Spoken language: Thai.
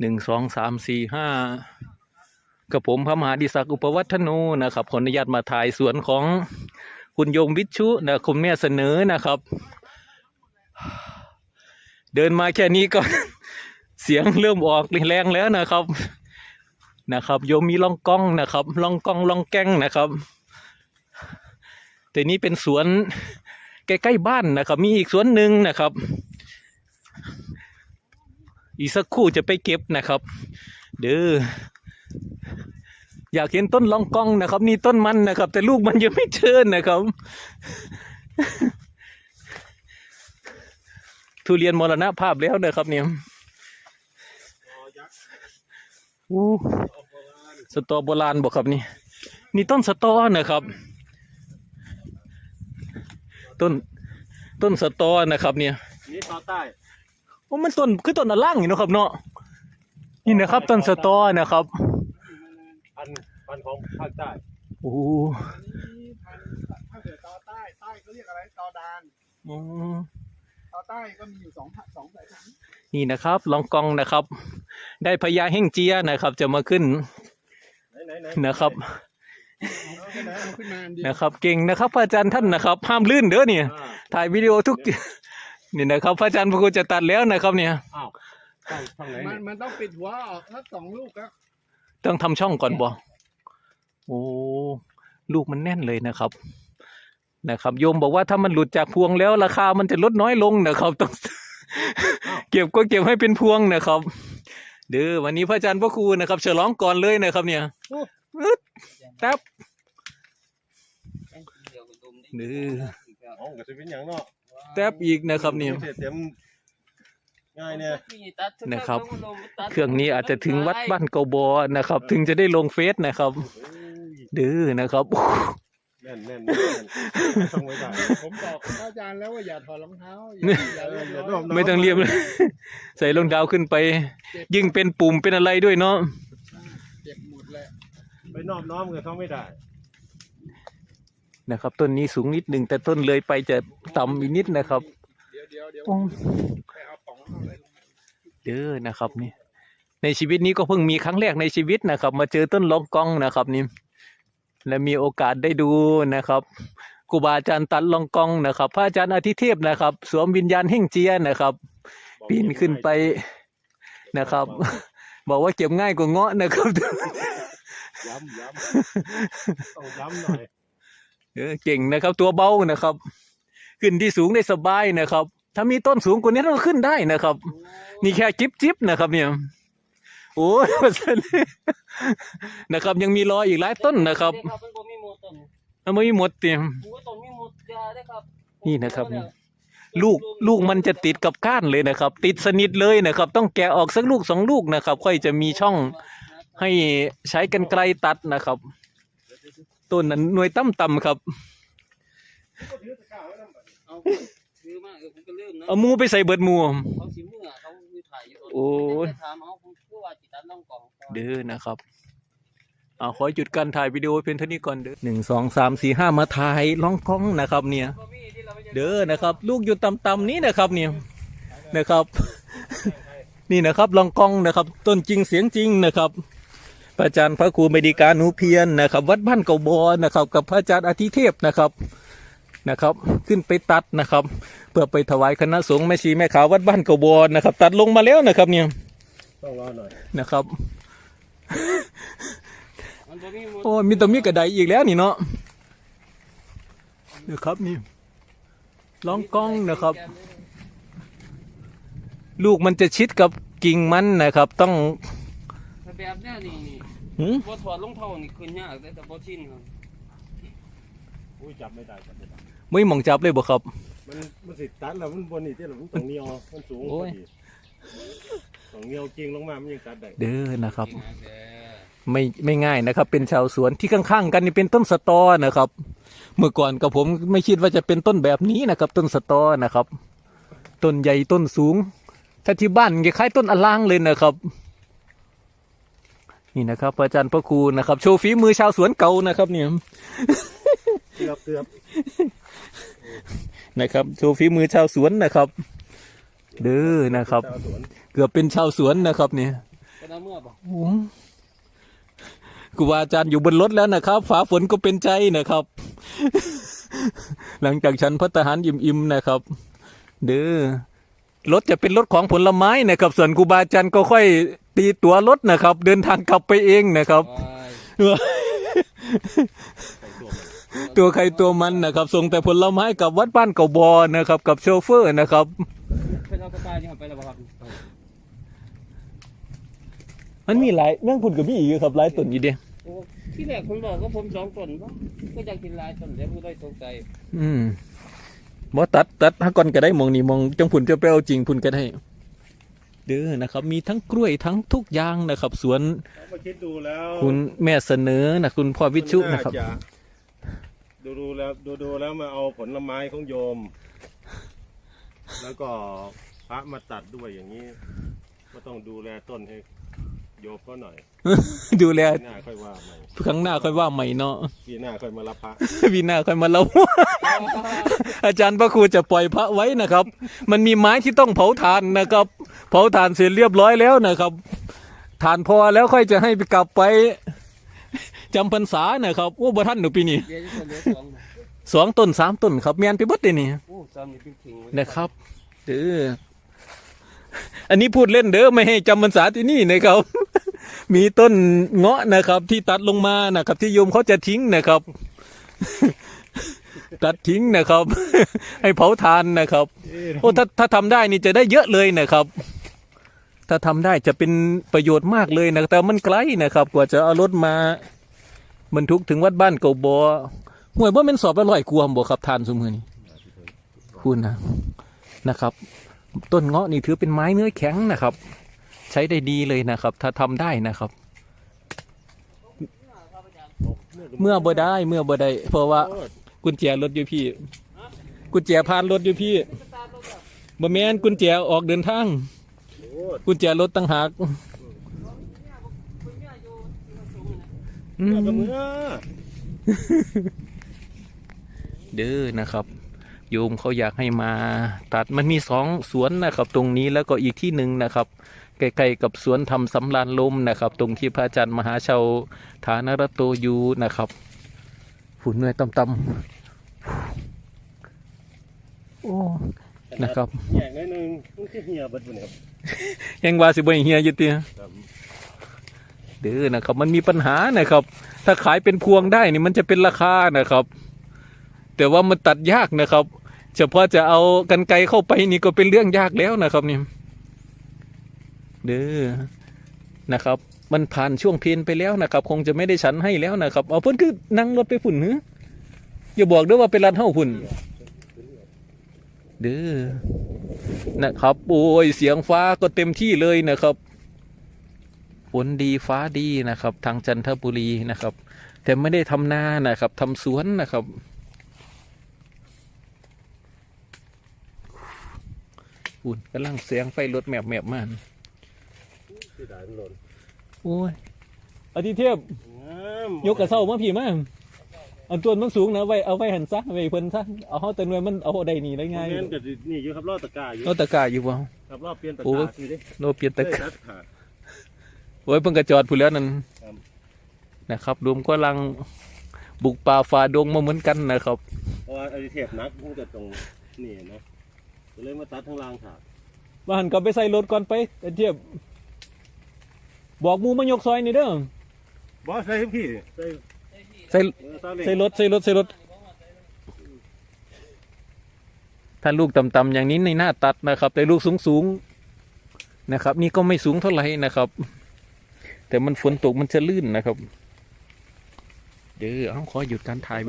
หนึ่งสองสามสี่ห้ากับผมพระมหาดิศักดิ์อุปวัฒโนนะครับขออนุญาตมาถ่ายสวนของคุณโยมวิชุนะคุณแม่เสนอนะครับ เดินมาแค่นี้ก็ เสียงเริ่มออกแรงแล้วนะครับนะครับโยมมีล่องกล้องนะครับล่องกล้องล่องแก้งนะครับแต่นี้เป็นสวนใกล้ๆบ้านนะครับ มีอีกสวนหนึ่งนะครับ อีกสักคู่จะไปเก็บนะครับ เด้ออยากเห็นต้นลองกองนะครับ นี่ต้นมันนะครับ แต่ลูกมันยังไม่เชิญนะครับ ทุเรียนมรณะภาพแล้วนะครับเนี่ยอู้สตอโบราณบอกครับนี่ นี่ต้นสตอนะครับ ต้นต้นสตอนะครับเนี่ยนี่ตอใต้ โอ้มันต้นคือต้นอะล่างอยู่เนาะครับเนาะนี่นะครับต้นสตอนะครับพันพันของภาคใต้โอ้นี่พันธุ์ถ้าเกิดตอใต้ใต้เขาเรียกอะไรตอดานอืมตอใต้ก็มีอยู่สองพันสองสายพันธุ์นี่นะครับลองกองนะครับ ได้พญาเฮ่งเจียนะครับ จะมาขึ้นไหนไหนไหนนะครับเอาขึ้นมาเอาขึ้นมาอันเดียวนะครับ เก่งนะครับพระอาจารย์ท่านนะครับ ห้ามลื่นเด้อเนี่ยอ่าถ่ายวิดีโอทุก นี่นะครับพระอาจารย์พระครูจะตัดแล้วนะครับเนี่ย อ้าวช่องช่องไหนมันเนี่ยมันต้องปิดหัวออกสักสองลูกครับต้องทำช่องก่อนบ่โอ้ลูกมันแน่นเลยนะครับ นะครับ โยมบอกว่าถ้ามันหลุดจากพวงแล้วราคามันจะลดน้อยลงนะครับ ต้อง เก็บก็เก็บให้เป็นพวงนะครับ เด้อวันนี้พระอาจารย์พระครูนะครับ ฉลองก่อนเลยนะครับ เนี่ยอึดแท็บเด้ออ๋อก็จะเป็นอย่างเนาะ แท็บอีกนะครับเนี่ยเต็มง่ายเนี่ยนะครับ เครื่องนี้อาจจะถึงวัดบ้านเกาบอนะครับ ถึงจะได้ลงเฟซนะครับโอ้ยเด้อนะครับ แน่นแน่นแน่นแน่นช่องไว้ได้ผมบอกพระอาจารย์แล้วว่าอย่าถอดรองเท้าอย่าอย่าเอเล่อนอย่าร้อนร่วมไม่ต้องเรียบเลย ใส่รองเท้าขึ้นไป ยิ่งเป็นปุ่มเป็นอะไรด้วยเนาะ เจ็บหมดเลยไปนอบน้อมกับเขาไม่ได้ นะครับ ต้นนี้สูงนิดหนึ่งแต่ต้นเลยไปจะต่ำอีกนิดนะครับเดี๋ยวเดี๋ยวเดี๋ยวโอ้ไปเอาป๋องเอาอะไรลงมาเด้อนะครับนี่ ในชีวิตนี้ก็เพิ่งมีครั้งแรกในชีวิตนะครับ มาเจอต้นลองกองนะครับนี่และมีโอกาสได้ดูนะครับครูบาอาจารย์ตัดลองกองนะครับ พระอาจารย์อาทิเทพนะครับ สวมวิญญาณแห่งเจียนะครับ ปีนขึ้นไปนะครับ บอกว่าเก็บง่ายกว่าเงาะนะครับย้ำย้ำต้องย้ำหน่อย เออเก่งนะครับ ตัวเบานะครับ ขึ้นที่สูงได้สบายนะครับ ถ้ามีต้นสูงกว่านี้เราขึ้นได้นะครับ นี่แค่จิบจิบนะครับเนี่ยโอ้ยนะครับ ยังมีรออีกหลายต้นนะครับมันบ่มีหมดต้นถ้าไม่หมดเต็มผมก็ต้นมีหมดยาได้ครับนี่นะครับนี่ลูกลูกมันจะติดกับก้านเลยนะครับ ติดสนิทเลยนะครับ ต้องแกะออกสักลูกสองลูกนะครับ ค่อยจะมีช่องให้ใช้กันไกลตัดนะครับ ต้นนั้นหน่วยต่ำๆครับ เอาซื้อมาเออผมก็เริ่มนะเอาหมูไปใส่เบิดหมู เขาสิเมื่อเขามีถ่ายอยู่โอ้ยถามเอาผมคือว่าจิตันต้องกล่องเด้อนะครับเอาขอหยุดการถ่ายวิดีโอเพียงเท่านี้ก่อนเด้อหนึ่งสองสามสี่ห้ามาถ่ายล่องกล้องนะครับ เนี่ยบ่มีที่เราไม่ใช่เด้อนะครับ ลูกอยู่ต่ำๆนี้นะครับ เนี่ยนะครับ นี่นะครับลองกล้องนะครับ ต้นจริงเสียงจริงนะครับ พระอาจารย์พระครูเมดิกาหนูเพียรนะครับ วัดบ้านเก่าบอนะครับ กับพระอาจารย์อาทิเทพนะครับนะครับ ขึ้นไปตัดนะครับ เพื่อไปถวายคณะสงฆ์แม่ชีแม่ขาววัดบ้านเก่าบอนะครับ ตัดลงมาแล้วนะครับ เนี่ยต้องรอหน่อยนะครับโอ้มีตัวมีกระไดอีกแล้วนี่เนาะนะครับนี่ลองกล้องนะครับ ลูกมันจะชิดกับกิ่งมันนะครับ ต้องแบบนี้นี่ หืมบ่ถอดรองเท้านี่ขึ้นยากแต่แต่บ่ชินครับอุ้ยจับไม่ได้จับไม่ได้ ไม่หมองจับเลยบ่ครับ มันมันสิตัดแล้วมันบนนี่ที่เรามันต้องเหนียวมันสูงโอ้ยพอดีต้องเหนียวจริงลงมามันยังตัดได้เด้อนะครับจริงนะแกไม่ไม่ง่ายนะครับ เป็นชาวสวนที่ข้างๆ กันนี่เป็นต้นสตอนะครับ เมื่อก่อนกับผมไม่คิดว่าจะเป็นต้นแบบนี้นะครับ ต้นสตอนะครับ ต้นใหญ่ต้นสูง ถ้าที่บ้านคล้ายๆต้นอลางเลยนะครับ นี่นะครับอาจารย์พระครูนะครับ โชว์ฝีมือชาวสวนเก่านะครับเนี่ยเตือบเตือบนะครับ โชว์ฝีมือชาวสวนนะครับ เด้อนะครับชาวสวนเกือบเป็นชาวสวนนะครับเนี่ยเป็นเอาเมื่อบ่โอ้ครูบาอาจารย์อยู่บนรถแล้วนะครับฝาฝนก็เป็นใจนะครับ หลังจากฉันพัฒหารอิ่มๆนะครับ เด้อรถจะเป็นรถของผลไม้นะครับ ส่วนครูบาอาจารย์ก็ค่อย ตีตัวรถนะครับ เดินทางกลับไปเองนะครับว้ายตัวใครตัวมันนะครับ ส่งแต่ผลไม้กับวัดบ้านเก่าบอนะครับ กับโชเฟอร์นะครับเพิ่นเอากระต่ายนี่ไปแล้วบ่ครับมันมีหลายแม่งพุ่นกับมีอีกครับหลายต้นอยู่เดียโอ้ที่แรกผมบอกว่าผมสองต้นบ่ก็อยากกินหลายต้นเดี๋ยวบ่ได้ตกใจ อืมบ่ตัดตัดถ้าก่อนก็ได้มองนี่มองจังพุ่นจะไปเอาจริงพุ่นก็ได้ เด้อนะครับ มีทั้งกล้วยทั้งทุกอย่างนะครับ สวนมาคิดดูแล้วคุณแม่เสนอนะคุณพ่อวิชุนะครับาจดูดูแล้วดูดูแล้วมาเอาผลไม้ของโยม แล้วก็พระมาตัดด้วยอย่างนี้ก็ต้องดูแลต้นให้โยมก็หน่อยดูแลปีหน้าค่อยว่าใหม่ครั้งหน้าค่อยว่าใหม่เนาะ ปีหน้าค่อยมารับพระวีหน้าค่อยมาเล่า อาจารย์พระครูจะปล่อยพระไว้นะครับ มันมีไม้ที่ต้องเผาถ่านนะครับ เผาถ่านเสร็จเรียบร้อยแล้วนะครับถ่านพอแล้วค่อยจะให้ไปกลับไปจำพรรษานะครับโอ้บ่ท่านหนูปีนี้เดี๋ยวจะเหลือสองบ่สองต้นสามต้นครับแมนไปเบิดเลยนี่โอ้ซ้ำนี่เป็นขิงไว้นะครับเด้ออันนี้พูดเล่นเด้อไม่ให้จำพรรษาที่นี่นะครับ มีต้นเงาะนะครับ ที่ตัดลงมานะครับ ที่โยมเขาจะทิ้งนะครับ ตัดทิ้งนะครับ ให้เผาทานนะครับ โอ้ถ้าถ้าทำได้นี่จะได้เยอะเลยนะครับ ถ้าทำได้จะเป็นประโยชน์มากเลยนะแต่มันไกลนะครับ กว่าจะเอารถมาบรรทุกถึงวัดบ้านเก่าบอห่วยว่าเป็นสอบละร้อยกวมบ่ครับทานสมือนี้คุณนะนะครับ ต้นเงาะนี่ถือเป็นไม้เนื้อแข็งนะครับ ใช้ได้ดีเลยนะครับ ถ้าทำได้นะครับ เมื่อบ่ได้เมื่อบ่ได้เพราะว่าโอ้ย กุญแจรถอยู่พี่ กุญแจพานรถอยู่พี่บ่แม่นกุญแจออกเดินทางโอ้ยกุญแจรถตั้งหากอืเมื่อก็มเมื่อเด้อนะครับ โยมเขาอยากให้มา ตัดมันมีสองสวนนะครับ ตรงนี้แล้วก็อีกที่หนึ่งนะครับใกล้ๆกับสวนทำสำรานลมนะครับ ตรงที่พระอาจารย์มหาชาวฐานรโตอยูนะครับ ฝุ่นเหนื่อยต่ำๆโอ้นะครับ แยกนิดนึงมันคือเหี่ยเบัดบุญครับยังว่าสิบ่ให้เฮียอยู่เตียครับเด้อนะครับ มันมีปัญหานะครับ ถ้าขายเป็นพวงได้นี่มันจะเป็นราคานะครับ แต่ว่ามันตัดยากนะครับ เฉพาะจะเอากันไกรเข้าไปนี่ก็เป็นเรื่องยากแล้วนะครับนี่เด้อนะครับ มันผ่านช่วงเพลนไปแล้วนะครับ คงจะไม่ได้ฉันให้แล้วนะครับ เอาเพิ่นคือนั่งรถไปฝุ่นหืออย่าบอกด้อว่าเป็นร้านเฮ้าฝุ่นเด้อนะครับ โอ้ยเสียงฟ้าก็เต็มที่เลยนะครับฝนดีฟ้าดีนะครับ ทางจันทบุรีนะครับ แต่ไม่ได้ทำนานะครับทำสวนนะครับ อุ่นกำลังเสียงไฟรถแมบแมบมาที่ด่านหล่น โอ้ยอาทิเทียบงามยกกระเซ้ามาผีมาอันตัวมันสูงนะไว้เอาไว้หันซะไว้เพิ่นซะเอาเฮาแต่หน่วยมันเอาได้นี่ได้ง่าง่ายยกับนี่อยู่ครับรอดตะกร้าอยู่เอาตะกร้าอยู่บ่ ครับรอบเปลี่ยนตะโอ้กร้าอยู่ดิโนเปลี่ยนตะกร้าเอ้ยตัดขาด โอ้ยเพิ่งกระจอดผู้แล้วนั่นครับ นะครับรวมก็ลังบุกป่าฝ่าดงมาเหมือนกันนะครับ เพราะว่าไอ้เทียบนักมันจะตรงนี่นะก็เลยมาตัดทั้งรางขาดว่าหันกลับไปใส่รถก่อนไปอาเทีย บบอกหมูมายกซอยนี่เด้อ บอสใส่ให้พี่ใส่ใส่เออซาเล้งใส่รถใส่รถใส่รถ ถ้าลูกต่ำๆอย่างนี้ในหน้าตัดนะครับ แต่ลูกสูงๆนะครับ นี่ก็ไม่สูงเท่าไหร่นะครับ แต่มันฝนตกมันจะลื่นนะครับ เดี๋ยวเอาขอหยุดการถ่าย